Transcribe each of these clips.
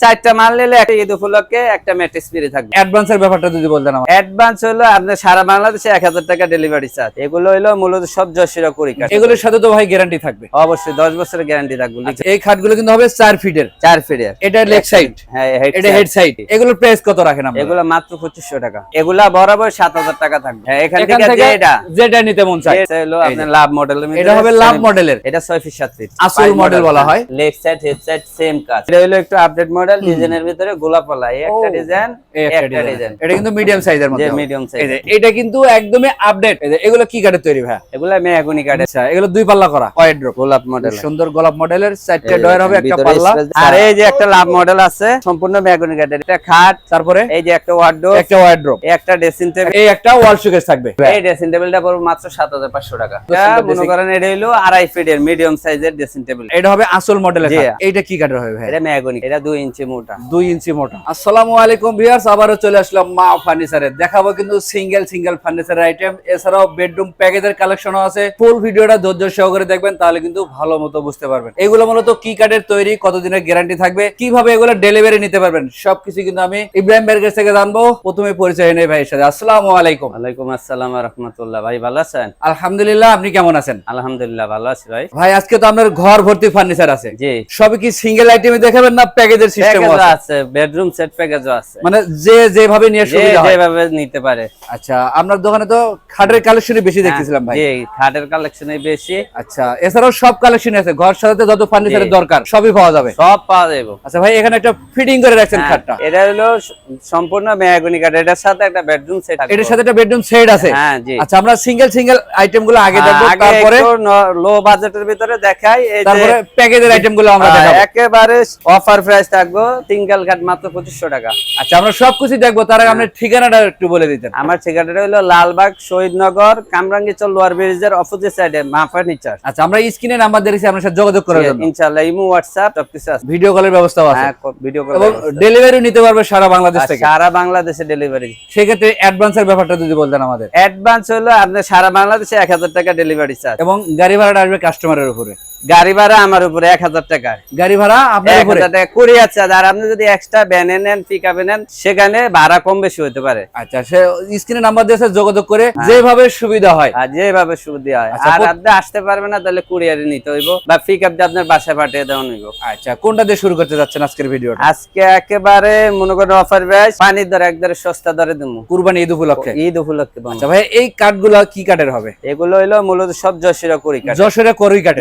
চারটা মাল নিলে একটা ঈদ উপলক্ষে একটা ম্যাট্রিক্স ফ্রি থাকবে। অ্যাডভান্সের ব্যাপারটা যদি বলতেন আমার অ্যাডভান্স হলো আপনার সারা বাংলাদেশে এক হাজার টাকা ডেলিভারি চার্জ এগুলো হলো মূলত সব করি এগুলোর সাথে তো ভাই গ্যারান্টি থাকবে। অবশ্যই দশ বছরের গ্যারান্টি থাকবে। আচ্ছা, এই খাটগুলো কিন্তু হবে চার ফিটের চার ফিটের এটা লেগ সাইড হ্যাঁ এটা হেড সাইড প্রাইস কত রাখেন আপনারা? এগুলো মাত্র পঁচিশশো টাকা। এগুলা বরাবর সাত হাজার টাকা থাকবে। হ্যাঁ এখান থেকে যেটা যেটা নিতে মন চায়। এটা হলো আপনার লাভ মডেল এটা হবে লাভ মডেলের এটা ছয় ফিট সাত ফিট আসল model বলা হয়। Leg side head side same কাজ এটা হলো একটু আপডেট মডেল ডিজাইনের ভিতরে গোলাপলা। এই একটা ডিজাইন একটা ডিজাইন এটা কিন্তু মিডিয়াম সাইজের মধ্যে এই যে, এটা কিন্তু একদমই আপডেট এগুলো কি কাঠের তৈরি ভাই এগুলা মেয়াগুনি কাটে আচ্ছা এগুলো দুই পাল্লা করা। ড্রপ গোলাপ মডেল সুন্দর গোলাপ মডেলের চারটে ডয়ার হবে একটা পাল্লা। আর এই যে একটা লাভ মডেল আছে সম্পূর্ণ মেয়াগুনি কাঠের। এটা খাট তারপরে? এই যে একটা ওয়ার্ডরোব একটা ওয়াইড ড্রপ একটা ড্রেসিং টেবিল এই একটা ওয়াল সুকেস থাকবে। এই ড্রেসিং টেবিলটা পড়বে মাত্র সাত হাজার পাঁচশো টাকা। এটা সুন্দর মনে করেন এটা হলো আড়াই ফিটের মিডিয়াম সাইজের ড্রেসিং টেবিল এটা হবে আসল মডেলের। খাট। এইটা কি কাঠের হবে ভাই এটা মেয়াগুনি এটা দুই ইঞ্চি মোটা। দুই ইঞ্চি মোটা। আসসালামু আলাইকুম ভিউয়ার্স আবারও চলে আসলাম মা ফার্নিচারে। দেখাবো কিন্তু সিঙ্গেল সিঙ্গেল ফার্নিচার আইটেম এছাড়াও বেডরুম প্যাকেজের কালেকশনও আছে। ফুল ভিডিওটা ধৈর্য সহকারে দেখবেন তাহলে কিন্তু ভালো মতো বুঝতে পারবেন। এগুলো মূলত কি কাঠের তৈরি কতদিনের গ্যারান্টি থাকবে কীভাবে এগুলো ডেলিভারি নিতে পারবেন সবকিছু কিন্তু আমি ইব্রাহিম ভাইয়ের থেকে জানব। প্রথমে পরিচয় নেই ভাইয়ের সাথে। আসসালামু আলাইকুম। ওয়ালাইকুম আসসালাম রহমতুল্লাহ। ভাই ভালো আছেন? আলহামদুলিল্লাহ আপনি কেমন আছেন? আলহামদুলিল্লাহ ভালো আছি ভাই। ভাই আজকে তো আপনার ঘর ভর্তি ফার্নিচার আছে। জি। সবই কি সিঙ্গেল আইটেমে দেখাবেন না প্যাকেজের আছে। বেডরুম সেট প্যাকেজও আছে। মানে যে যেভাবে নিয়ে সুবিধা হয়। যেভাবে নিতে পারে। আচ্ছা আপনার দোকানে তো খাটের কালেকশনই বেশি দেখতেছিলাম ভাই। জি খাটের কালেকশনে বেশি। আচ্ছা এছাড়াও সব কালেকশন আছে। ঘর সাজাতে যত ফার্নিচারের দরকার সবই পাওয়া যাবে। সব পাওয়া যাবে আচ্ছা ভাই এখানে একটা ফিটিং করে রাখছেন হ্যাঁ, খাটটা। এটা হলো সম্পূর্ণ মেয়াগুনি কাঠ এটার সাথে একটা বেডরুম সেট এটার সাথে একটা বেডরুম সেট আছে। হ্যাঁ জি। আচ্ছা আমরা সিঙ্গেল সিঙ্গেল আইটেমগুলো আগে দেখব আগে তারপরে লো বাজেটের ভিতরে দেখাই। এই যে তারপরে প্যাকেজের আইটেমগুলো আমরা হ্যাঁ, দেখাবো। একেবারে অফার প্রাইস থাকব সিঙ্গেল ঘাট মাত্র পঁচিশশো টাকা। আচ্ছা আমরা সবকিছু দেখব তার আগে আপনার ঠিকানাটা একটু বলে দিতেন। আমার ঠিকানাটা হলো লালবাগ শহীদনগর কামরাঙ্গিচর লোয়ার ব্রিজের অপোজিট সাইডে মা ফার্নিচার আচ্ছা আমরা স্ক্রিনে নাম্বার দেখেছি আপনার সাথে যোগাযোগ করার জন্য। ইনশাআল্লাহ ইমো হোয়াটসঅ্যাপ সবকিছু আছে। ভিডিও কলের ব্যবস্থাও আছে। হ্যাঁ ভিডিও কল এবং ডেলিভারি নিতে পারবে সারা বাংলাদেশ থেকে। সারা বাংলাদেশে ডেলিভারি সেক্ষেত্রে অ্যাডভান্সের ব্যাপারটা যদি বলতেন আমাদের। অ্যাডভান্স হলো আপনার সারা বাংলাদেশে এক হাজার টাকা ডেলিভারি চার্জ এবং গাড়ি ভাড়াটা আসবে কাস্টমারের উপরে। গাড়ি ভাড়া আমার উপরে এক হাজার টাকা। গাড়ি ভাড়া আপনার এক উপরে? টাকা। কুরিয়ার চার্জ আর আপনি যদি এক্সট্রা ভ্যানে নেন পিক আপে নেন সেখানে ভাড়া কম বেশি হতে পারে। আচ্ছা সে স্ক্রিনে নাম্বার দিয়েছে যোগাযোগ করে যেভাবে সুবিধা হয়। আর যেভাবে সুবিধা হয়। আচ্ছা, আর আপনি আসতে পারবেন না তাহলে কুরিয়ারে নিতে হইব বা পিক আপ দিয়ে আপনার বাসায় পাঠিয়ে দেওয়া হইব। আচ্ছা কোনটা দিয়ে শুরু করতে যাচ্ছেন আজকের ভিডিও আজকে একেবারে মনে করেন অফার প্রাইস পানির দরে একবারে সস্তা দরে দেবো। কুরবানি ঈদ উপলক্ষে? ঈদ উপলক্ষে আচ্ছা ভাই এই কাঠগুলো কি কাঠের হবে? এগুলো হইল মূলত সব যশোরা করি কাঠ। যশোরে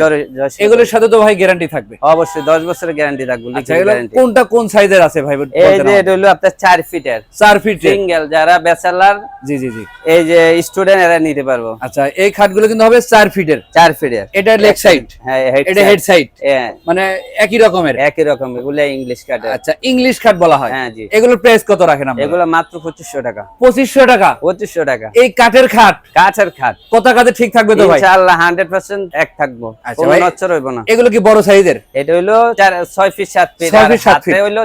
জরে- যশোরা এগুলোর সাথে তো ভাই গ্যারান্টি থাকবে। অবশ্যই দশ বছরের গ্যারান্টি থাকবে আচ্ছা। কোনটা কোন সাইজের আছে ভাই? এই যে এটা হলো আপনার চার ফিটের। চার ফিট সিঙ্গেল যারা ব্যাচেলার জি জি জি। এই যে স্টুডেন্ট এরা নিতে পারব। আচ্ছা এই খাটগুলো কিন্তু হবে চার ফিটের। চার ফিটের। এটা লেগ সাইড হ্যাঁ এটা হেড সাইড হ্যাঁ, মানে একই রকমের? একই রকম এগুলো ইংলিশ কাঠের আচ্ছা ইংলিশ খাট বলা হয়। হ্যাঁ জি। এগুলোর প্রাইস কত রাখেন আপনারা এগুলো মাত্র পঁচিশশো টাকা। পঁচিশশো টাকা? পঁচিশশো টাকা। এই কাঠের খাট? কাঠের খাট। কত কাঠে ঠিক থাকবে তো ভাই? ইনশাআল্লাহ হান্ড্রেড পার্সেন্ট এক থাকব। আচ্ছা ভাই। হইব না। এগুলো কি বড় সাইজের? এটা হইল ফিট ফিট feet, সাত হাতে। হইল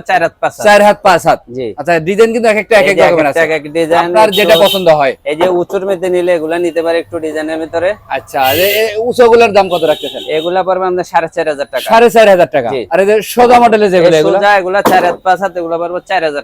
হাত হাত। জি। আচ্ছা ডিজাইন কিন্তু এক একটা এক এক রকমের আছে। এক এক ডিজাইন আপনার যেটা পছন্দ হয়। এই যে উঁচুর মধ্যে নিলে এগুলা নিতে পারে একটু ডিজাইনের ভিতরে। আচ্ছা দাম কত রাখতেছেন? এগুলা পড়বে আমাদের টাকা। সাড়ে চার হাজার টাকা। জি। আর এদের সোজা মডেলে যেগুলো এগুলো সোজা এগুলা হাত হাত এগুলা পড়বে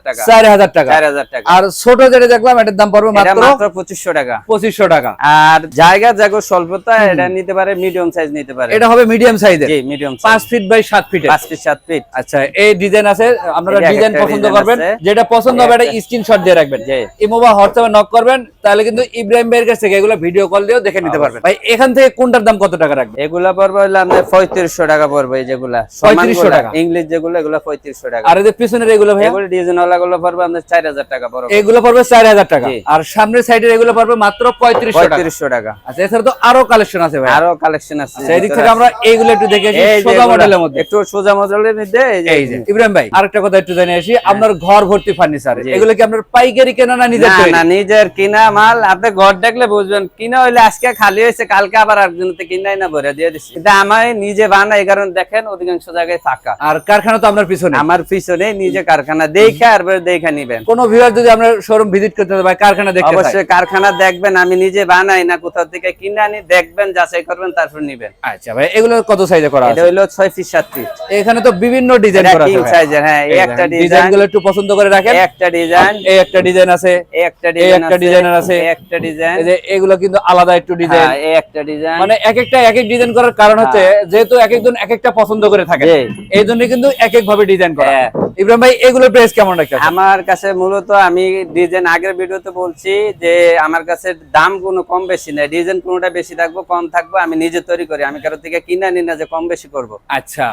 টাকা। চার হাজার টাকা। চার হাজার টাকা। আর ছোট যেটা দেখলাম এটার দাম পড়বে মাত্র মাত্র পঁচিশশো টাকা। পঁচিশশো টাকা। আর জায়গা জায়গা স্বল্পতা এটা নিতে পারে মিডিয়াম সাইজ নিতে পারে। এটা হবে মিডিয়াম সাইজের জি মিডিয়াম পাঁচ ফিট বাই সাত ফিটের পাঁচ ফিট সাত ফিট আচ্ছা এই ডিজাইন আছে আপনারা ডিজাইন পছন্দ করবেন যেটা পছন্দ হবে এটা স্ক্রিনশট দিয়ে রাখবেন। জি। ইমো বা হোয়াটসঅ্যাপে নক করবেন তাহলে কিন্তু ইব্রাহিম ভাইয়ের কাছ থেকে এগুলো ভিডিও কল দিয়েও দেখে নিতে পারবেন। ভাই এখান থেকে কোনটার দাম কত টাকা রাখবেন? এগুলা পড়বে হলো আপনার পঁয়ত্রিশশো টাকা পড়বে এই যেগুলা। 3500 টাকা। ইংলিশ যেগুলো এগুলো পঁয়ত্রিশশো টাকা। আর এদের পিছনের এগুলো ভাই এগুলো ডিজাইন ওয়ালা গুলো পড়বে চার হাজার টাকা পড়বে। এগুলো পড়বে চার হাজার টাকা। আর সামনের সাইডের এগুলো পড়বে মাত্র পঁয়ত্রিশশো টাকা। পঁয়ত্রিশশো টাকা। আচ্ছা এছাড়া তো আরও কালেকশন আছে ভাই আরও কালেকশন আছে। সেই দিক থেকে আমরা এইগুলো একটু দেখে আসি এই যে সোজা মডেলের মধ্যে। একটু সোজা মডেলের মধ্যে এই যে ইব্রাহিম ভাই আরেকটা কথা একটু জানিয়ে আসি আপনার ঘর ভর্তি ফার্নিচার এগুলো কি আপনার পাইকারি কেনা না নিজের না নিজের কিনা মাল আপনি ঘর দেখলে বুঝবেন কিনা হইলে আজকে খালি হয়েছে কালকে আবার একজনতে কিনাই না ভরে দিয়ে দিচ্ছি কিন্তু আমি নিজে বানাই কারণ দেখেন অধিকাংশ জায়গায় ফাঁকা। আর কারখানা তো আপনার পিছনে? আমার পিছনে নিজে কারখানা দেখে আর দেখে নিবেন। কোন ভিউয়ার যদি শোরুম ভিজিট করতে কারখানা দেখতে অবশ্যই কারখানা দেখবেন আমি নিজে বানাই না কোথাও থেকে কিনে আনি দেখবেন যাচাই করবেন তারপর নিবেন। আচ্ছা ভাই এগুলো এটা কত সাইজে করা এটা আছে? হইল ছয় ফিট সাত ফিট এখানে তো বিভিন্ন ডিজাইন করা আছে কিং সাইজের হ্যাঁ এই একটা ডিজাইন ডিজাইনগুলো একটু পছন্দ করে রাখেন। একটা ডিজাইন এই একটা ডিজাইন আছে। এই একটা ডিজাইন একটা ডিজাইনের আছে। একটা ডিজাইন এই যে এগুলো কিন্তু আলাদা একটু ডিজাইন হ্যাঁ এই একটা ডিজাইন মানে এক একটা এক এক ডিজাইন করার কারণ হচ্ছে যেহেতু এক একজন এক একটা পছন্দ করে থাকে এই জন্য কিন্তু এক এক ভাবে ডিজাইন করা। হ্যাঁ। ইব্রাহিম ভাই এগুলোর প্রাইস কেমন রাখতে আমার কাছে মূলত আমি ডিজাইন আগের ভিডিওতে বলছি যে আমার কাছে দাম কোনো কম বেশি নাই। ডিজাইন কোনোটা বেশি থাকব কম থাকব আমি নিজে তৈরি করি। আমি কারও থেকে কিনা নি না যে কম বেশি করব। আচ্ছা।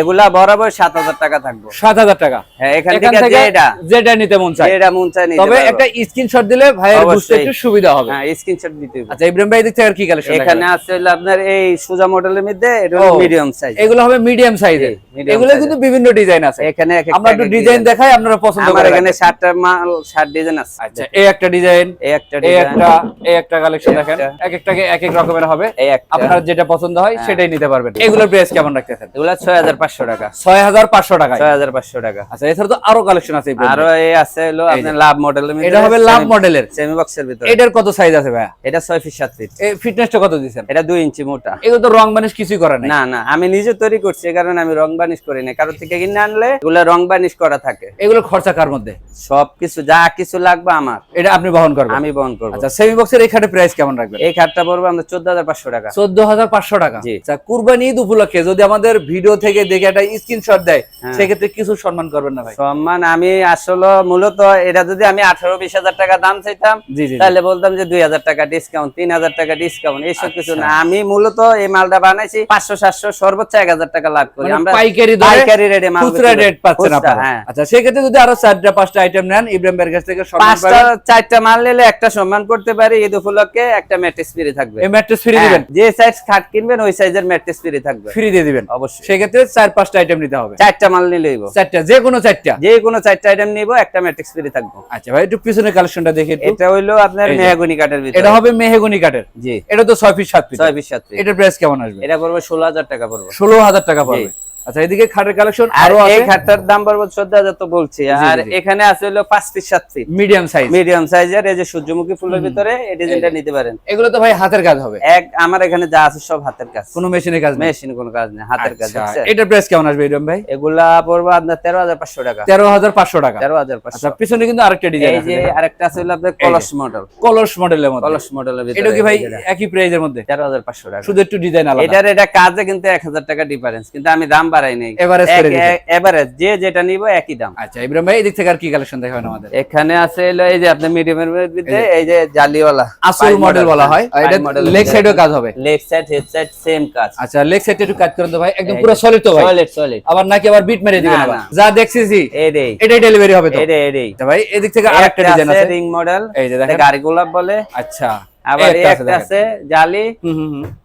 এগুলা বরাবর সাত হাজার টাকা থাকব। সাত হাজার টাকা? হ্যাঁ এখান থেকে যেটা যেটা নিতে মন চায়। যেটা মন চায় নিতে তবে। একটা স্ক্রিনশট দিলে ভাইয়ের বুঝতে একটু সুবিধা হবে। হ্যাঁ স্ক্রিনশট দিতে হবে। আচ্ছা ইব্রাহিম ভাই দেখতে আর কি কালেকশন এখানে আছে আপনার এই সুজা মডেলের মধ্যে এটা। মিডিয়াম সাইজ এগুলো হবে মিডিয়াম সাইজের এগুলো কিন্তু বিভিন্ন ডিজাইন আছে। এখানে আমরা একটু ডিজাইন দেখাই আপনারা পছন্দ আমার করে এখানে রাখবেন। ষাটটা মাল ষাট ডিজাইন আছে। আচ্ছা এই একটা ডিজাইন এই একটা এই একটা এই একটা কালেকশন দেখেন। এক একটাকে এক এক রকমের হবে। এই একটা। আপনার যেটা পছন্দ হয় হ্যাঁ। সেটাই নিতে পারবেন। এগুলোর প্রাইস কেমন রাখতেছেন? এগুলা ছয় হাজার পাঁচশো টাকা। ছয় হাজার পাঁচশো টাকায়। ছয় হাজার পাঁচশো টাকা। আচ্ছা এছাড়া তো আরও কালেকশন আছে আরও এই আছে হলো আপনার লাভ মডেলের এটা হবে লাভ মডেলের সেমি বক্সের ভিতরে। এটার কত সাইজ আছে ভাইয়া? এটা ছয় ফিট সাত ফিট এই ফিটনেসটা কত দিচ্ছেন এটা দুই ইঞ্চি মোটা। এগুলো তো রং বানিশ কিছুই করে না না আমি নিজে তৈরি করছি কারণে আমি রং বানিশ করি না কারোর থেকে কিনে আনলে এগুলা রং বানিশ করা থাকে। এগুলো খরচা কার মধ্যে? সবকিছু যা কিছু লাগবে আমার। এটা আপনি বহন করবেন? আমি বহন করব। আচ্ছা সেমি বক্সের এই খাটে প্রাইস কেমন রাখবেন? এই খাটটা পড়বে হাজার পাঁচশো টাকা। চোদ্দ হাজার পাঁচশো টাকা? জি। আচ্ছা কুরবানি ঈদ উপলক্ষে যদি আমাদের ভিডিও থেকে দেখে একটা স্ক্রিনশট দেয় হ্যাঁ। সেক্ষেত্রে কিছু সম্মান করবেন না ভাই? সম্মান আমি আসলে মূলত এটা যদি আমি আঠারো বিশ হাজার টাকা দাম চাইতাম। তাহলে বলতাম যে দুই হাজার টাকা ডিসকাউন্ট তিন হাজার টাকা ডিসকাউন্ট এইসব কিছু আচ্ছা। না। আমি মূলত এই মালটা বানাইছি পাঁচশো সাতশো সর্বোচ্চ এক হাজার টাকা লাভ করি। মানে আমরা পাইকারি পাইকারি রেটে মাল খুচরা রেট পাচ্ছেন আপনারা। হ্যাঁ। আচ্ছা সেক্ষেত্রে যদি আরও চারটা পাঁচটা আইটেম নেন ইব্রাহিম ভাইয়ের কাছ থেকে পাঁচটা চারটা মাল নিলে একটা সম্মান করতে পারি ঈদ উপলক্ষে একটা ম্যাট্রেস ফ্রি থাকবে। এই ম্যাট্রেস ফ্রি হ্যাঁ, দিবেন? যে সাইজ খাট কিনবেন ওই সাইজের ম্যাট্রেস ফ্রি থাকবে। ফ্রি দিয়ে দিবেন। অবশ্যই। সেক্ষেত্রে চার পাঁচটা আইটেম নিতে হবে। চারটা মাল নিলেই চারটা যে কোনো চারটা। যে কোনো চারটা আইটেম নিব একটা ম্যাট্রিক্স ফ্রি থাকব। আচ্ছা ভাই একটু কালেকশনটা দেখে এটা হইল আপনার। মেহাগুনি ভিতরে। এটা হবে মেহেগুনি কাঠের। জি। এটা তো ছয় ফিট সাত ফিট ছয় বিশ সাত piece। এটার প্রাইস কেমন আসবে? এটা পড়বে ষোলো হাজার টাকা পড়বে। ষোলো হাজার টাকা পড়বে। আচ্ছা এদিকে খাটের কালেকশন আর এই আছে। খাটটার দাম পড়বে চোদ্দ হাজার তো বলছি। আর এখানে আছে হলো পাঁচ পিস সাত পিস মিডিয়াম সাইজ মিডিয়াম সাইজের এই যে সূর্যমুখী ফুলের ভিতরে এই ডিজাইনটা নিতে পারেন। এগুলো তো ভাই হাতের কাজ হবে। এক আমার এখানে যা আছে সব হাতের কাজ। কোনো মেশিনের কাজ নেই? মেশিন কোনো কাজ নেই হাতের কাজ আচ্ছা? এটার প্রাইস কেমন আসবে ইরম ভাই? এগুলা পড়বে আপনার তেরো হাজার পাঁচশো টাকা। তেরো হাজার পাঁচশো টাকা। তেরো হাজার পাঁচশো। আচ্ছা পিছনে কিন্তু আরেকটা ডিজাইন এই যে আরেকটা আছে হলো আপনার কলস মডেল কলস মডেলের মধ্যে। কলস মডেলের ভিতরে এটা কি ভাই একই প্রাইজের মধ্যে? তেরো হাজার পাঁচশো টাকা। শুধু একটু ডিজাইন আলাদা। এটার এটা কাজে কিন্তু এক হাজার টাকা ডিফারেন্স কিন্তু আমি দাম বাড়াই নাই। Average করে এভারেজ যে যেটা নিব একই দাম। আচ্ছা ইব্রাহিম ভাই এদিক থেকে আর কি কালেকশন দেখাবেন আমাদের? এখানে আছে এই যে আপনার মিডিয়ামের মধ্যে এই যে জালিওয়ালা আসল মডেল বলা হয়। এটা লেগ সাইডেও কাজ হবে। Leg side head side same কাজ। আচ্ছা লেগ সাইডে একটু কাজ করেন তো ভাই একদম পুরো সলিড তো ভাই। সলিড সলিড আবার নাকি আবার বিট মেরে দিবেন আবার। যা দেখছিছি এই এটাই ডেলিভারি হবে তো। এই এই ভাই এদিক থেকে আরেকটা ডিজাইন আছে রিং মডেল এই যে দেখেন। গাড়ি গোলাপ বলে। আচ্ছা। আবার একটা আছে জালি।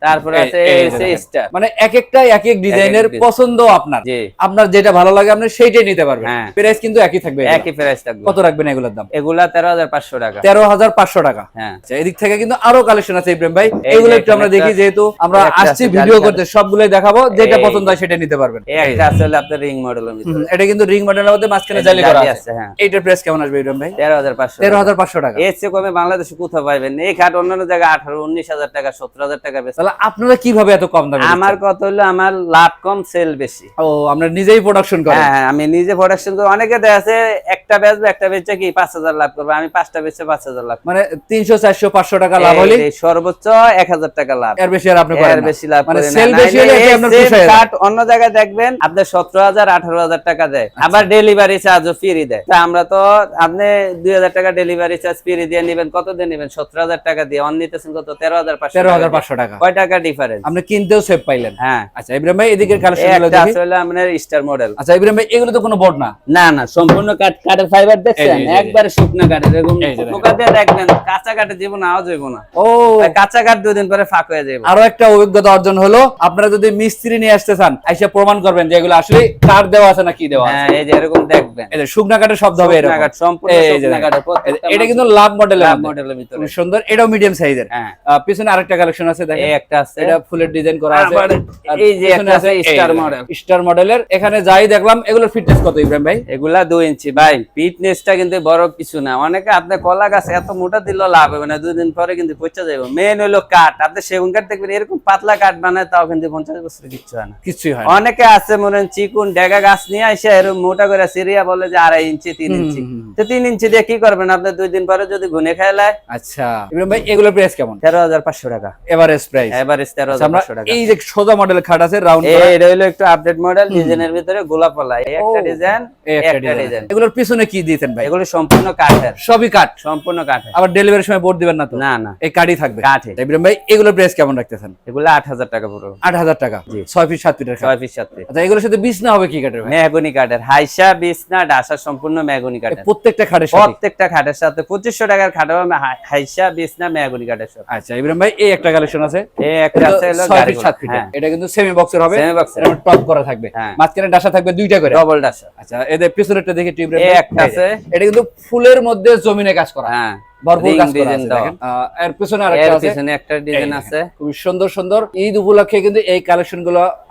তারপরে আছে। স্টার। মানে এক একটা এক এক ডিজাইনের পছন্দ আপনার। আপনার যেটা ভালো লাগে আপনি সেইটাই নিতে পারবেন। হ্যাঁ। প্রাইস কিন্তু একই থাকবে একই প্রাইস থাকবে। কত রাখবেন এগুলোর দাম? এগুলা তেরো হাজার পাঁচশো টাকা। তেরো হাজার পাঁচশো টাকা। হ্যাঁ। আচ্ছা এদিক থেকে কিন্তু আরও কালেকশন আছে ইব্রাহিম ভাই। এগুলো একটু আমরা দেখি যেহেতু আমরা আসছি ভিডিও করতে সবগুলোই দেখাবো যেটা পছন্দ হয় সেটা নিতে পারবেন। এই একটা আছে হলো আপনার রিং মডেলের ভিতরে। এটা কিন্তু রিং মডেলের মধ্যে মাঝখানে এই জালি করা আছে। আছে, হ্যাঁ। প্রাইস কেমন আসবে ইব্রাহিম ভাই? তেরো হাজার পাঁচশো টাকা। এর চেয়ে কমে বাংলাদেশে কোথাও পাইবেন এই খাট অন্যান্য জায়গায় আঠারো উনিশ হাজার টাকা সত্তর হাজার টাকা বেশি তাহলে আপনারা কীভাবে এত কম দামে আমার কথা হলো আমার লাভ কম সেল বেশি। ও আমরা নিজেই প্রোডাকশন করি হ্যাঁ হ্যাঁ, আমি নিজে প্রোডাকশন করি। অনেকে দেখা আছে একটা বেচবে একটা বেচে কি পাঁচ হাজার লাভ করবে? আমি পাঁচটা বেচে পাঁচ হাজার লাভ মানে তিনশো চারশো পাঁচশো টাকা লাভ হলে সর্বোচ্চ এক হাজার টাকা লাভ। এর বেশি আর আপনি এর বেশি লাভ মানে সেল বেশি হলে অন্য জায়গায় দেখবেন আপনার সতেরো হাজার আঠারো হাজার টাকা দেয়। আচ্ছা। আবার ডেলিভারি চার্জও ফ্রি দেয়। তা আমরা তো আপনি দুই হাজার টাকা ডেলিভারি চার্জ ফ্রি দিয়ে নিবেন কত দিয়ে নিবেন? সতেরো হাজার টাকা দিয়ে। অন নিতেছেন কত? তেরো হাজার পাঁচশো তেরো হাজার পাঁচশো টাকা। কয় টাকা ডিফারেন্স আপনি কিনতেও সেভ পাইলেন। হ্যাঁ। আচ্ছা ইব্রাহিম ভাই এদিকের কালেকশন একটা দেখি আছে হলো আপনার স্টার মডেল আচ্ছা ইব্রাহিম ভাই এগুলো তো কোনো বোর্ড না? না না সম্পূর্ণ কাঠ কাঠের ফাইবার দেখছেন। একবারে শুকনা কাঠের এরকম পোকা দিয়ে দেখবেন কাঁচা কাঠের জীবন আওয়াজ হইব না। ও। কাঁচা কাঠ দুদিন পরে ফাঁক হয়ে যাবে আরও একটা অভিজ্ঞতা অর্জন হলো আপনারা যদি মিস্ত্রি নিয়ে আসতে চান এসে প্রমাণ করবেন যে এগুলো আসলে কাঠ দেওয়া আছে না কি দেওয়া আছে। হ্যাঁ এই যে এরকম দেখবেন। এই যে শুকনা কাঠের শব্দ হবে এরকম। কাঠ, সম্পূর্ণ শুকনা। কাঠের, এটা কিন্তু লাভ মডেলের লাভ মডেলের ভিতরে। সুন্দর এটাও মিডিয়াম সাইজের হ্যাঁ। পিছনে আরেকটা কালেকশন আছে দেখেন। এই একটা আছে। এটা ফুলের ডিজাইন করা আছে। আর এই যে একটা আছে স্টার মডেল স্টার মডেলের এখানে যাই দেখলাম এগুলোর ফিটনেস কত ইব্রাহিম ভাই? এগুলা দুই ইঞ্চি বাই ফিটনেসটা কিন্তু বড় কিছু না। অনেকে আপনি কলা গাছ এত মোটা দিলেও লাভ হবে না দুদিন পরে কিন্তু পচা যাবে। মেন হলো কাঠ। আপনি সেগুন কাঠ দেখবেন এরকম পাতলা কাঠ বানায় তাও কিন্তু পঞ্চাশ বছর কিচ্ছু হয় না। কিছুই হয় অনেকে আছে মনে চিকুন ডেগা গাছ নিয়ে আসে এরকম মোটা করে সিরিয়া বলে যে আড়াই ইঞ্চি তিন ইঞ্চি। তো তিন ইঞ্চি দিয়ে কি করবেন আপনি? দুই দিন পরে যদি ঘুনে খেলায়। আচ্ছা। ভাই এগুলোর প্রাইস কেমন? তেরো হাজার পাঁচশো টাকা। এভারেজ প্রাইস এভারেজ তেরো হাজার পাঁচশো টাকা। এই যে সোজা মডেল খাট আছে রাউন্ড এটা হলো একটু আপডেট মডেল ডিজাইনের ভিতরে গোলাপলা এই একটা ডিজাইন একটা ডিজাইন ডিজাইন এগুলোর পিছনে কি দিতেন ভাই? এগুলো সম্পূর্ণ কাঠের। সবই কাঠ? সম্পূর্ণ কাঠের। আবার ডেলিভারির সময় বোর্ড দিবেন না তো? না না। এই কাঠই থাকবে? কাঠে। ইব্রাহিম ভাই এগুলোর প্রাইস কেমন রাখতেছেন? এগুলো আট হাজার টাকা পুরো। আট হাজার টাকা। জি। ছয় ফিট সাত ফিটের খাট ছয় পিস সাত পিস আচ্ছা এগুলোর সাথে বিছনা হবে কি কাঠের মেহগনি কাঠের। হাইসা বিছনা ডাসা সম্পূর্ণ মেহগনি কাঠের। প্রত্যেকটা খাটের সাথে? প্রত্যেকটা খাটের সাথে। পঁচিশশো টাকার খাট হবে হাই- হাইসা বিছনা মেহগনি কাঠের সাথে। আচ্ছা ইব্রাহিম ভাই এই একটা কালেকশন আছে। এই একটা আছে হলো ছয় গাড়ি ফিট সাত ফিট হ্যাঁ। এটা কিন্তু সেমি বক্সের হবে। Box এর। টপ করা থাকবে। হ্যাঁ। মাঝখানে ডাসা থাকবে দুইটা করে। ডবল ডাসা। আচ্ছা এদের পিছনেরটা দেখে ভাই, একটা আছে। এটা কিন্তু ফুলের মধ্যে জমিনে কাজ করা হ্যাঁ ভরপুর কাজ করা আছে দেখেন। এর পিছনে আরেকটা আছে। পিছনে একটা ডিজাইন আছে। খুবই সুন্দর সুন্দর। ঈদ উপলক্ষে কিন্তু এই কালেকশন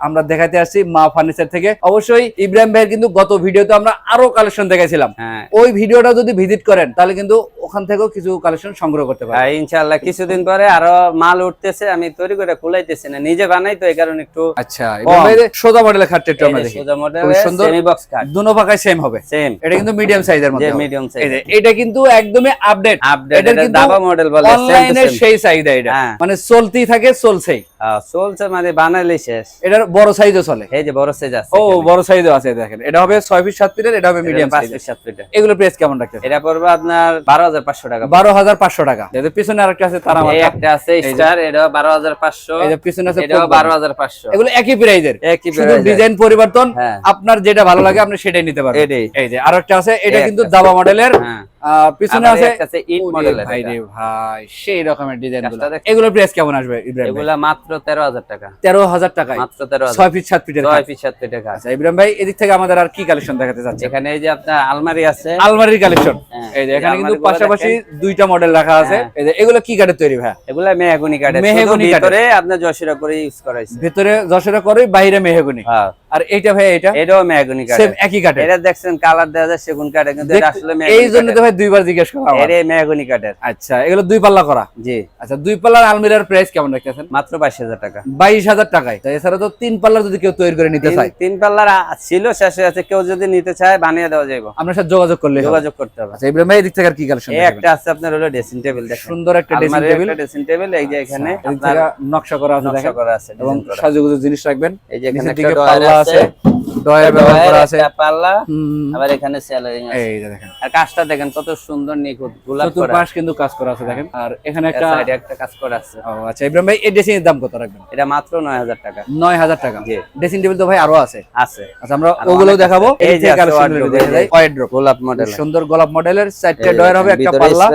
আমরা দেখাতে আসছি মা ফার্নিচার থেকে। অবশ্যই ইব্রাহিম ভাইয়ের কিন্তু গত ভিডিওতে আমরা আরও কালেকশন দেখাইছিলাম। হ্যাঁ। ওই ভিডিওটা যদি ভিজিট করেন তাহলে কিন্তু ওখান থেকেও কিছু কালেকশন সংগ্রহ করতে পারেন। ইনশাআল্লাহ কিছুদিন পরে আরও মাল উঠতেছে আমি তৈরি করে কুলাইতেছি না। নিজে বানাই তো এই কারণে একটু আচ্ছা সোজা মডেলের খাটটা একটু আমরা দেখি। সোজা মডেল সুন্দর। সেমি বক্স কাট দুনো পাকায় সেম হবে। সেম এটা কিন্তু মিডিয়াম সাইজের মধ্যে মিডিয়াম সাইজ এটা কিন্তু একদমই আপডেট আপডেট এটা দাবা মডেল বলে অনলাইনে সেই চাহিদা এটা। হ্যাঁ। মানে চলতেই থাকে চলছেই। চলছে মানে বানাইলে শেষ। এটার বড় সাইজও চলে। এই যে বড় সাইজ আছে ও বড় সাইজও আছে দেখেন। এটা হবে ছয় ফিট সাত ফিটের এটা হবে মিডিয়াম পাঁচ ফিট সাত ফিটের এগুলো প্রাইস কেমন রাখতেছে? এটা পড়বে আপনার টাকা। পিছনে আরেকটা আছে তারা একটা আছে স্টার এই যে পিছনে আছে এগুলো একই প্রাইজের একই শুধু ডিজাইন পরিবর্তন হ্যাঁ। আপনার যেটা ভালো লাগে আপনি সেটাই নিতে পারবেন। এটাই। এই যে আরও একটা আছে এটা কিন্তু দাবা মডেলের পিছনে আছে আছে ইট মডেলের ভাই রে ভাই সেই রকমের ডিজাইনগুলো? এগুলোর প্রাইস কেমন আসবে ইব্রাহিম? এগুলা মাত্র তেরো হাজার টাকা। তেরো হাজার টাকায়। মাত্র তেরো হাজার। ছয় ফিট সাত ফিটের ছয় খাট। ফিট সাত ফিটের কাজ। আচ্ছা ইব্রাহিম ভাই এদিক থেকে আমাদের আর কি কালেকশন দেখাতে চাচ্ছে এখানে এই যে আপনার আলমারি আছে। আলমারির কালেকশন হ্যাঁ, এই যে এখানে কিন্তু পাশাপাশি দুইটা মডেল রাখা আছে। হ্যাঁ। এই যে এগুলো কি কাঠের তৈরি ভাই? এগুলা মেহগুনি কাঠের। মেহগনি। ভিতরে আপনার যশোরা করে ইউজ করাইছে ভেতরে যশোরা করে বাইরে মেহগুনি। হ্যাঁ। আর এইটা ভাই এটা এটাও মেহগুনি সেম কাঠের একই কাঠের এটা দেখছেন কালার দেওয়া যায় সেগুন কাঠের কিন্তু এটা আসলে এই জন্য তো। ভাই দুইবার জিজ্ঞেস করা আমার। এর কাঠের আচ্ছা এগুলো দুই পাল্লা করা? জি। আচ্ছা দুই পাল্লার আলমিরার প্রাইস কেমন রাখতেছেন মাত্র বাইশ হাজার টাকা। বাইশ হাজার টাকায়। তা এছাড়া তো তিন পাল্লার যদি কেউ তৈরি করে নিতে চায়। তিন পাল্লার ছিল শেষে আছে। কেউ যদি নিতে চায় বানিয়ে দেওয়া যাইব। আপনার সাথে যোগাযোগ করলে যোগাযোগ করতে হবে। আচ্ছা ইব্রাহিম ভাই এদিক থেকে আর কি কালেকশন এই একটা আছে আপনার হলো ড্রেসিং টেবিল দেখেন। সুন্দর একটা ড্রেসিং টেবিল ড্রেসিং টেবিল এই যে এখানে এদিক আপনার নকশা করা আছে নকশা দেখেন। করা আছে এবং সাজুগুজু জিনিস রাখবেন। এই যে এখানে একটা দিকে ডয়ার পাল্লা আছে ডয়ের ব্যবহার করা আছে। পাল্লা আবার এখানে স্যালারিং আছে। এই দেখেন। আর কাজটা দেখেন কত সুন্দর নিখুঁত গোলাপ করা। চতুর্পাশ কিন্তু কাজ করা আছে দেখেন। আর এখানে একটা সাইডে একটা কাজ করা আছে। ও আচ্ছা ইব্রাহিম ভাই এই ড্রেসিং এর দাম কত রাখবেন? এটা মাত্র নয় হাজার টাকা। নয় হাজার টাকা। জি। ড্রেসিং টেবিল তো ভাই আরও আছে। আছে। আচ্ছা আমরা আর দেখাবো। এই যে আছে wardrobe, এই যে। ওয়াইড্রপ গোলাপ মডেল সুন্দর গোলাপ মডেলের চারটে ডয়ার হবে একটা পাল্লা।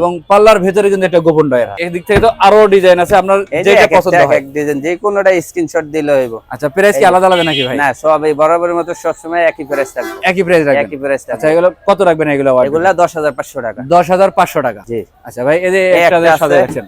এবং পাল্লার ভেতরে কিন্তু একটা গোপন ডয়ার এদিক থেকে তো আরও ডিজাইন আছে আপনার যে যেটা পছন্দ হয়। এক ডিজাইন যে কোনোটা স্ক্রিনশট দিলে হইব। আচ্ছা প্রাইস কি আলাদা আলাদা নাকি ভাই? না সব এই বরাবরের মতো সবসময় একই প্রাইস থাকবে। একই প্রাইস রাখবেন। একই প্রাইস আচ্ছা এগুলো কত রাখবেন এগুলো এগুলো এগুলা দশ হাজার পাঁচশো টাকা। দশ হাজার পাঁচশো টাকা। জি। আচ্ছা ভাই এই যে একটা আছে। রাখছেন।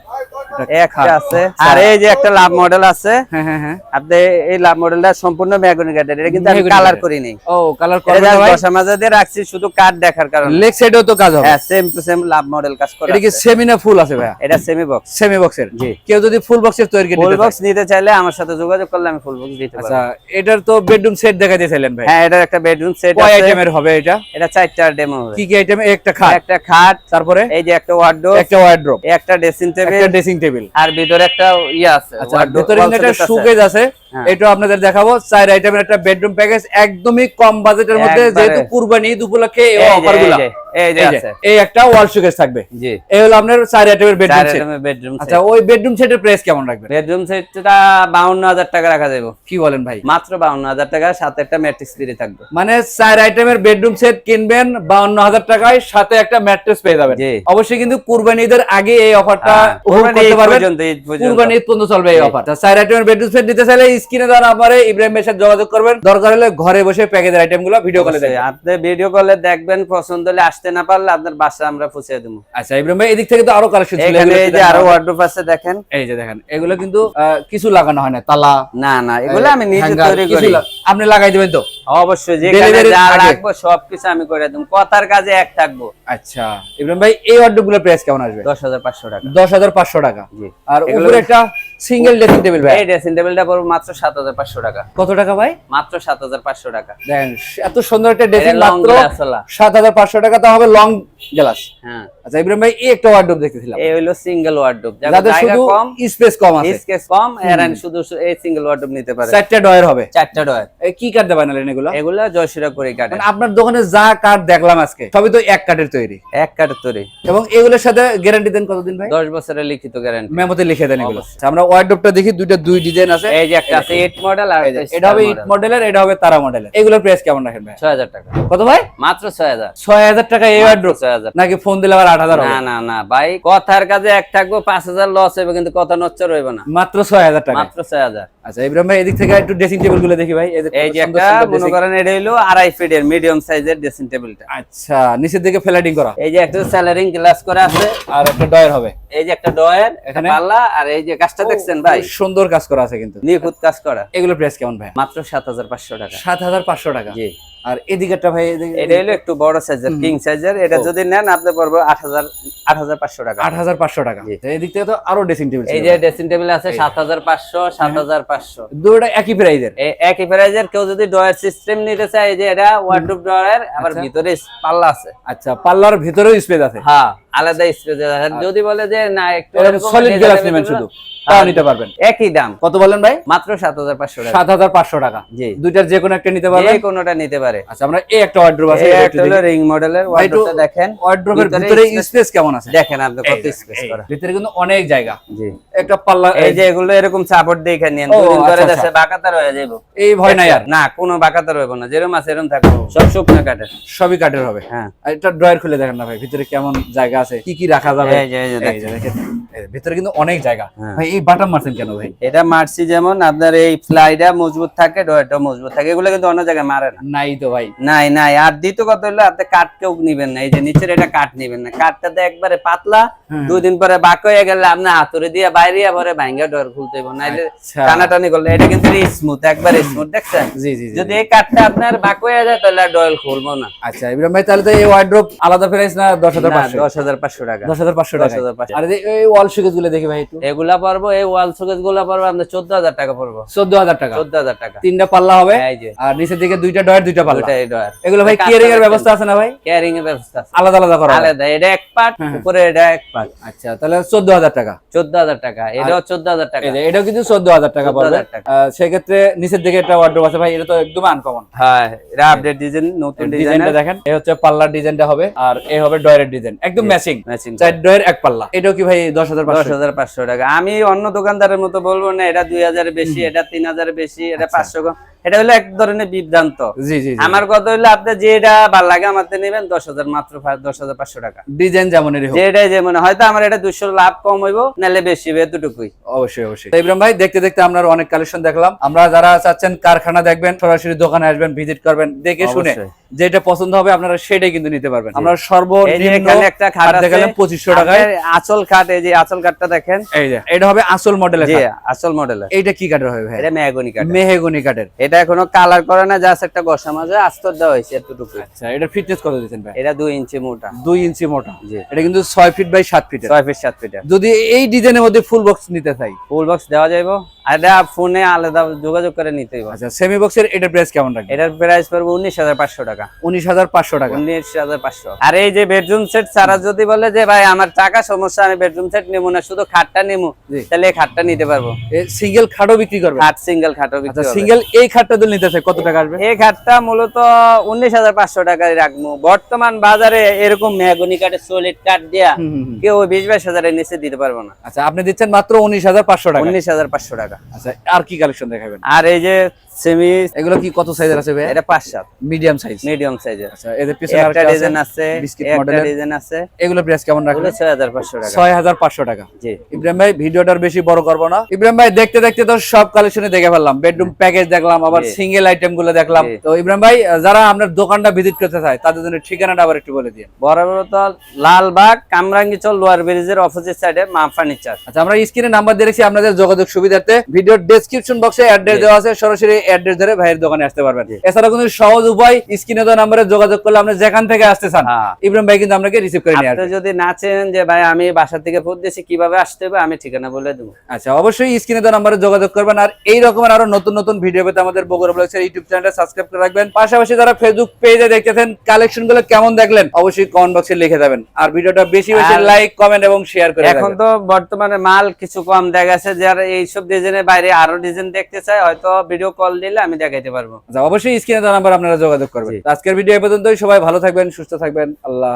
একটা আছে। আর এই যে একটা লাভ মডেল আছে হ্যাঁ হ্যাঁ হ্যাঁ। আপনি এই লাভ মডেলটা সম্পূর্ণ ম্যাগনি কাঠের এটা কিন্তু আমি কালার কাঠের। করি নাই ও কালার এটা না ভাই? দশা মাঝে দিয়ে রাখছি শুধু কাঠ দেখার কারণে। লেগ সাইডেও তো কাজ হবে। হ্যাঁ same to same love model কাজ করা এটা কি আছে। সেমি না ফুল আছে ভাই এটা সেমি বক্স সেমি বক্সের জি। কেউ যদি ফুল বক্সের তৈরি ফুল বক্স নিতে চাইলে আমার সাথে যোগাযোগ করলে আমি ফুল বক্স দিতে আচ্ছা এটার তো বেডরুম সেট দেখাইতে চাইলেন ভাই। হ্যাঁ এটার একটা বেডরুম সেট কয় আইটেমের হবে এটা? এটা চারটা ডেমো হবে। কি কি আইটেম একটা খাট। একটা খাট তারপরে? এই যে একটা ওয়ার্ডরোব একটা ওয়ার্ড্রপ একটা ড্রেসিং টেবিল একটা ড্রেসিং টেবিল আর ভিতরে একটা ইয়ে আছে আচ্ছা ভিতরে একটা showcase আছে। সুকেজ আছে। হ্যাঁ। এটা আপনাদের দেখাবো। চার আইটেমের একটা বেডরুম প্যাকেজ একদমই কম বাজেটের মধ্যে যেহেতু কুরবানি ঈদ উপলক্ষে এই এই যে, অফার এই যে, এই যে এই যে, আছে। এই একটা ওয়াল সুকেজ থাকবে। জি। এই হলো আপনার চার আইটেমের বেডরুম সেট বেডরুম আচ্ছা ওই বেডরুম সেটের প্রাইস কেমন রাখবেন? বেডরুম সেটটা বাউন্ন হাজার টাকা রাখা যাবে কি বলেন ভাই? মাত্র বাউন্ন হাজার টাকা সাথে একটা ম্যাট্রিক্স ফ্রি থাকবে। মানে চার আইটেমের বেডরুম সেট কিনবেন বাউন্ন হাজার টাকায় সাথে একটা ম্যাট্রেস পেয়ে যাবেন। অবশ্যই কিন্তু কুরবানি ঈদের আগে এই অফারটা হ্যাঁ, উপভোগ করতে পারবেন। পর্যন্ত, কুরবানি ঈদ পর্যন্ত চলবে এই অফার চার আইটেমের বেডরুম সেট নিতে চাইলে স্ক্রিনে দেওয়া নাম্বারে ইব্রাহিম ভাইয়ের সাথে যোগাযোগ করবেন। দরকার হলে ঘরে বসে প্যাকেজের আইটেমগুলো ভিডিও কলে দেখবেন। আপনি ভিডিও কলে দেখবেন পছন্দ হলে আসতে না পারলে আপনার বাসা আমরা পৌঁছে দেবো। আচ্ছা ইব্রাহিম ভাই এদিক থেকে তো আরও কালেকশন ছিল এখানে এই যে আরও ওয়ার্ডরোব আছে দেখেন। এই যে দেখেন এগুলো কিন্তু কিছু লাগানো হয় না তালা। না না এগুলো আমি নিজে তৈরি করি। আপনি লাগাই দিবেন তো? অবশ্যই যে যা আগে। সবকিছু আমি করে দেবো। কথার কাজে এক থাকব। আচ্ছা ইব্রাহিম ভাই এই ওয়ার্ডরোব প্রাইস কেমন আসবে? দশ হাজার পাঁচশো টাকা। দশ হাজার পাঁচশো টাকা। আর উপরে একটা সিঙ্গেল ড্রেসিং টেবিল ভাই? এই ড্রেসিং টেবিলটা পড়বে মাত্র সাত হাজার পাঁচশো টাকা। কত টাকা ভাই? মাত্র সাত হাজার পাঁচশো টাকা। দেখেন এত সুন্দর একটা ড্রেসিং মাত্র glass ওলা। সাত হাজার পাঁচশো টাকা তা হবে লং গ্লাস হ্যাঁ। আচ্ছা ইব্রাহিম ভাই এই একটা ওয়ার্ডরোব দেখতেছিলাম। এই হলো সিঙ্গেল ওয়ার্ডরোব যাদের শুধু কম স্পেস কম আছে। স্কেচ কম এরা শুধু এই সিঙ্গেল ওয়ার্ডরোব নিতে পারে। চারটা ডয়ের হবে। চারটা ডয়ার কি দিয়ে বানালেন এগুলো? এগুলা জয়সিরা করে কাটে মানে আপনার দোকানে যা কাঠ দেখলাম আজকে সবই তো এক কাঠের তৈরি? এক কাঠের তৈরি। এবং এগুলোর সাথে গ্যারান্টি দেন কতদিন ভাই? দশ বছরের লিখিত গ্যারান্টি মেমোতে লিখে দেন এগুলো। আমরা ওয়ার্ডরোবটা দেখি দুইটা দুই ডিজাইন আছে। এই যে একটা আছে এইট মডেল আর এটা হবে ইট মডেলের এটা হবে তারা মডেলের এগুলোর প্রাইস কেমন রাখেন ভাই? ছয় হাজার টাকা। কত ভাই? মাত্র ছয় হাজার। টাকা এই ওয়ার্ডরোব নাকি ফোন দিলে আবার আট হাজার না না না ভাই কথার কাজে এক থাকব পাঁচ হাজার লস হবে কিন্তু কথা নচ্চর হইবে না। মাত্র ছয় হাজার টাকা। মাত্র ছয় হাজার। আচ্ছা ইব্রাহিম ভাই এদিক থেকে একটু ড্রেসিং টেবিলগুলো দেখি ভাই। এই যে একটা মনে করেন এটা হলো আড়াই ফিটের মিডিয়াম সাইজের ড্রেসিং টেবিলটা আচ্ছা নিচের দিকে ফ্ল্যাটিং করা। এই যে একটা স্যালারিং গ্লাস করা আছে। আর একটা ডয়ার হবে। এই যে একটা ডয়ার এখানে- পাল্লা আর এই যে কাজটা দেখছেন ভাই? সুন্দর কাজ করা আছে কিন্তু। নিখুঁত কাজ করা। এগুলো প্রাইস কেমন ভাই? মাত্র সাত হাজার পাঁচশো টাকা। সাত হাজার পাঁচশো টাকা। জি। আর এদিকেরটা ভাই এদিকে- এটা হলো একটু বড় সাইজের কিং সাইজের এটা যদি নেন আপনি পড়বে আট হাজার আট হাজার পাঁচশো টাকা। আট হাজার পাঁচশো টাকা। জি। এদিক থেকে তো আরও ড্রেসিং টেবিল এই যে ড্রেসিং টেবিল আছে সাত হাজার পাঁচশো সাত হাজার পাঁচশো। দুটোটা একই প্রাইজের একই প্রাইজের কেউ যদি ডয়ার সিস্টেম নিতে চায় এই যে এটা ওয়ার্ডরোব ডয়ার আবার আচ্ছা। ভিতরে পাল্লা আছে। আচ্ছা পাল্লার ভিতরেও স্পেস আছে। হ্যাঁ। আলাদা স্পেস যদি বলে যে না একটু সলিড গ্লাস নেবেন শুধু। তাও নিতে পারবেন। একই দাম। কত বলেন ভাই? মাত্র সাত হাজার পাঁচশো টাকা। সাত হাজার পাঁচশো টাকা। জি। দুইটার যে কোনো একটা নিতে যে পারবেন কোনোটা নিতে পারে। আচ্ছা আমরা এই একটা ওয়ার্ড্রোব আছে এটা হলো রিং মডেলের দেখেন। ওয়ার্ড্রোবের ভিতরে স্পেস কেমন আছে? দেখেন আপনি কত স্পেস করা। ভিতরে কিন্তু অনেক জায়গা। জি। একটা পাল্লা এই যে এগুলো এরকম সাপোর্ট নিন ও, দুদিন আচ্ছা, দেশে আচ্ছা। বাকাতার হয়ে যাব এই ভয় নাই আর। না কোনো বাকাতার হইব না। যেরকম আছে এরকম থাকবে। সব শুকনো কাটে সবই কাঠের হবে। হ্যাঁ। এটা ড্রয়ার খুলে দেখেন না ভাই ভিতরে কেমন জায়গা আছে। কি কি রাখা যাবে? ভিতরে কিন্তু অনেক জায়গা। হ্যাঁ। ভাই এই বাটাম মারছেন কেন ভাই? এটা মারছি যেমন আপনার এই ফ্লাইটা মজবুত থাকে ডয়টা মজবুত থাকে। এগুলো কিন্তু অন্য জায়গায় মারে না। নাই তো ভাই। নাই নাই। আর দ্বিতীয় কথা হলো আপনি কাঠ কেউ নিবেন না। এই যে নিচের এটা কাঠ নিবেন না। কাঠটাতে একবারে পাতলা। দুই দিন পরে বাক হয়ে গেলে আপনি হাতুড়ে দিয়ে বাইরে পরে ভাঙ্গা ডর খুলতে হইব। নাইলে আচ্ছা। টানাটানি করলে এটা কিন্তু স্মুথ একবারে স্মুথ দেখছেন? জি জি যদি এই কাঠটা আপনার বাক হয়ে যায় তাহলে আর ডয়েল খুলবো না। আচ্ছা ইব্রাহিম ভাই তাহলে তো এই ওয়ার্ড্রোব আলাদা প্রাইস না দশ হাজার পাঁচশো? দশ হাজার পাঁচশো টাকা। দশ হাজার পাঁচশো টাকা আর এই- এই ওয়াল সুকেজগুলো দেখি ভাই একটু। এগুলা পড়ব এই ওয়াল শোকেসগুলা পড়ব আপনার চোদ্দ হাজার টাকা পড়ব চোদ্দ হাজার টাকা? চোদ্দ হাজার টাকা। তিনটা পাল্লা হবে আর নিচের দিকে দুইটা ডয়ের দুইটা পাল্লা। ডয়ার। এগুলো ভাই কাজটা এর ব্যবস্থা আছে না ভাই? ক্যারিং এর ব্যবস্থা আছে। আলাদা আলাদা করা আলাদা এটা এক পার্ট। উপরে এটা এক পার্ট আচ্ছা তাহলে চোদ্দ হাজার টাকা। চোদ্দ হাজার টাকা এটাও চোদ্দ হাজার টাকা। এটাও কিন্তু চোদ্দ হাজার টাকা পড়বে। 14,000 টাকা। আহ, সেক্ষেত্রে নিচের দিকে একটা ওয়ার্ড্রোব আছে ভাই এটা তো একদম আনকমন হ্যাঁ এটা আপডেট ডিজাইন নতুন ডিজাইনটা দেখেন এই হচ্ছে পাল্লার ডিজাইনটা হবে আর এই হবে ডয়ের ডিজাইন একদম ম্যাচিং ম্যাচিং চার ডয়ের এক পাল্লা। এটাও কি ভাই দশ হাজার দশ হাজার পাঁচশো টাকা। আমি অন্য দোকানদারের মতো বলব না এটা দুই হাজার বেশি এটা তিন হাজার বেশি এটা। পাঁচশো কম। এটা হলো এক ধরনের বিভ্রান্ত। জি জি আমার কথা হইল আপনি যেটা ভালো লাগে আমাদের নেবেন দশ হাজার মাত্র দশ হাজার পাঁচশো টাকা। ডিজাইন যেমনই হোক। যেটাই যেমন হয়তো আমার এটা দুশো লাভ কম হইব নাহলে বেশি হবে এতটুকুই। অবশ্যই অবশ্যই। তো ইব্রাহিম ভাই দেখতে দেখতে আমরা অনেক কালেকশন দেখলাম। আমরা যারা চাচ্ছেন কারখানা দেখবেন সরাসরি দোকানে আসবেন ভিজিট করবেন দেখে শুনে যেটা পছন্দ হবে আপনারা সেটাই কিন্তু নিতে পারবেন। আমরা সর্বনিম্ন একটা খাট দেখালাম পঁচিশশো টাকায়। আঁচল খাট এই যে আঁচল কাঠটা দেখেন। এই যে এটা হবে আসল মডেলের জি আসল মডেলের এইটা কি কাঠের হবে ভাই? এটা মেহগনি কাঠ মেহেগুনি কাঠের এটা এখনও কালার করে না জাস্ট একটা বসা মাঝে আস্তর দেওয়া হয়েছে এতটুকু। আচ্ছা এটা ফিটনেস কত দিচ্ছেন ভাই? এটা দুই ইঞ্চি মোটা। দুই ইঞ্চি মোটা। জি। এটা কিন্তু ছয় ফিট বাই সাত ফিট ছয় ফিট সাত ফিটের যদি এই ডিজাইনের মধ্যে ফুল বক্স নিতে চাই? ফুল বক্স দেওয়া যাইব। আর এটা ফোনে আলাদা যোগাযোগ করে নিতে হইব। আচ্ছা সেমি বক্সের এটার প্রাইস কেমন রাখবে এটার প্রাইস পড়বে উনিশ হাজার পাঁচশো টাকা। উনিশ হাজার পাঁচশো টাকা। উনিশ হাজার পাঁচশো। আর এই যে বেডরুম সেট সারা যদি বলে যে ভাই আমার টাকা সমস্যা আমি বেডরুম সেট নেব না শুধু খাটটা নেব তাহলে এই খাটটা নিতে পারব। সিঙ্গেল খাটও বিক্রি করবে খাট সিঙ্গেল খাটও বিক্রি আচ্ছা সিঙ্গেল এই খাটটা যদি নিতে কত টাকা আসবে? এই খাটটা মূলত উনিশ হাজার পাঁচশো টাকায় রাখব। বর্তমান বাজারে এরকম মেহগনি কাঠের সলিড কাঠ দিয়া। কেউ বিশ বাইশ হাজারের নিচে দিতে পারব না। আচ্ছা আপনি দিচ্ছেন মাত্র উনিশ হাজার পাঁচশো টাকা উনিশ হাজার পাঁচশো টাকা। আচ্ছা আর কি কালেকশন দেখাবেন? আর এই যে সেমি এগুলো কি কত সাইজের আছে ভাই এটা পাঁচ সাত। মিডিয়াম সাইজ মিডিয়াম সাইজের আচ্ছা এদের পিছনে একটা ডিজাইন আছে বিস্কিট মডেলের ডিজাইন আছে। এগুলো প্রাইস কেমন রাখবেন? ছয় হাজার পাঁচশো টাকা। ছয় হাজার পাঁচশো টাকা। জি। ইব্রাহিম ভাই ভিডিওটার বেশি বড় করব না। ইব্রাহিম ভাই দেখতে দেখতে তো সব কালেকশনে দেখে ফেললাম। বেডরুম প্যাকেজ দেখলাম আবার সিঙ্গেল আইটেমগুলো দেখলাম। তো ইব্রাহিম ভাই যারা আপনার দোকানটা ভিজিট করতে চায় তাদের জন্য ঠিকানাটা আবার একটু বলে দিন বরাবর তো লালবাগ কামরাঙ্গিচল লোয়ার ব্রিজের অপোজিট সাইডে মা ফার্নিচার আচ্ছা আমরা স্ক্রিনে নাম্বার দিয়ে রেখেছি আপনাদের যোগাযোগ সুবিধার্থে। ভিডিওর ডেসক্রিপশন বক্সে অ্যাড্রেস দেওয়া আছে সরাসরি অ্যাড্রেস ধরে ভাইয়ের দোকানে আসতে পারবেন। এছাড়া কিন্তু সহজ উপায় স্ক্রিনে দেওয়া নাম্বারে যোগাযোগ করলে আপনি যেখান থেকে আসতে চান হ্যাঁ। ইব্রাহিম ভাই কিন্তু আপনাকে রিসিভ করে নিয়ে আপনি আসবে। যদি না চেনেন যে ভাই আমি বাসা থেকে ফোন দিয়েছি কীভাবে আসতে হবে আমি ঠিকানা বলে দেবো। আচ্ছা অবশ্যই স্ক্রিনে দেওয়া নাম্বারে যোগাযোগ করবেন আর এই রকমের আরও নতুন নতুন ভিডিও পেতে আমাদের বগুড়া ব্লগসের ইউটিউব চ্যানেলটা সাবস্ক্রাইব করে রাখবেন। পাশাপাশি যারা ফেসবুক পেজে দেখতেছেন কালেকশনগুলো কেমন দেখলেন অবশ্যই কমেন্ট বক্সে লিখে দেবেন। আর ভিডিওটা বেশি বেশি লাইক কমেন্ট এবং শেয়ার করে এখন তো বর্তমানে মাল কিছু কম দেখা গেছে যারা এইসব ডিজাইনের বাইরে আরও ডিজাইন দেখতে চায় হয়তো ভিডিও কল দিলে আমি দেখাইতে পারব। আচ্ছা অবশ্যই স্ক্রিনে দেওয়া নাম্বার আপনারা যোগাযোগ করবেন। আজকের ভিডিও এ পর্যন্তই। সবাই ভালো থাকবেন সুস্থ থাকবেন। আল্লাহ।